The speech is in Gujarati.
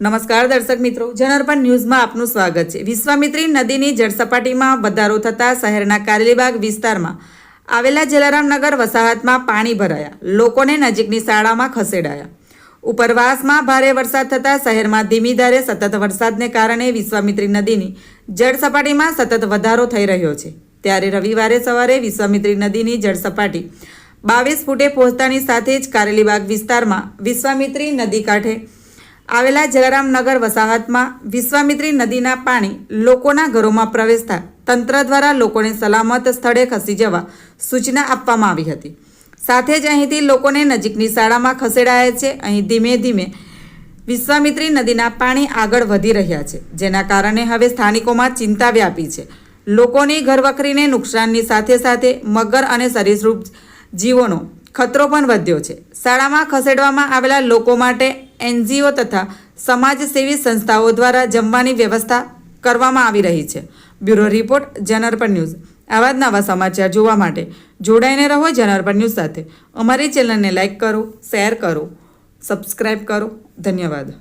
નમસ્કાર દર્શક મિત્રો જનરપન ન્યૂઝમાં આપનું સ્વાગત છે. વિશ્વામિત્રી નદીની જળસપાટીમાં વધારો થતાં શહેરના કારેલીબાગ વિસ્તારમાં આવેલા જલારામનગર વસાહતમાં પાણી ભરાયા. લોકોને નજીકની શાળામાં ખસેડાયા. ઉપરવાસમાં ભારે વરસાદ થતાં શહેરમાં ધીમી ધારે સતત વરસાદને કારણે વિશ્વામિત્રી નદીની જળસપાટીમાં સતત વધારો થઈ રહ્યો છે. ત્યારે રવિવારે સવારે વિશ્વામિત્રી નદીની જળસપાટી બાવીસ ફૂટે પહોંચતાની સાથે જ કારેલીબાગ વિસ્તારમાં વિશ્વામિત્રી નદી કાંઠે આવેલા જલારામનગર વસાહતમાં વિશ્વામિત્રી નદીના પાણી લોકોના ઘરોમાં પ્રવેશતા તંત્ર દ્વારા લોકોને સલામત સ્થળે ખસી જવા સૂચના આપવામાં આવી હતી. સાથે જ અહીંથી લોકોને નજીકની શાળામાં ખસેડાયા છે. અહીં ધીમે ધીમે વિશ્વામિત્રી નદીના પાણી આગળ વધી રહ્યા છે, જેના કારણે હવે સ્થાનિકોમાં ચિંતા વ્યાપી છે. લોકોની ઘરવખરીને નુકસાનની સાથે સાથે મગર અને સરીસૃપ જીવોનો ખતરો પણ વધ્યો છે. શાળામાં ખસેડવામાં આવેલા લોકો માટે એનજીઓ તથા સમાજસેવી સંસ્થાઓ દ્વારા જમવાની વ્યવસ્થા કરવામાં આવી રહી છે. બ્યુરો રિપોર્ટ જનરપર ન્યૂઝ. આવા જ નવા સમાચાર જોવા માટે જોડાઈને રહો જનરપર ન્યૂઝ સાથે. અમારી ચેનલને લાઇક કરો, શેર કરો સબસ્ક્રાઈબ કરો. ધન્યવાદ.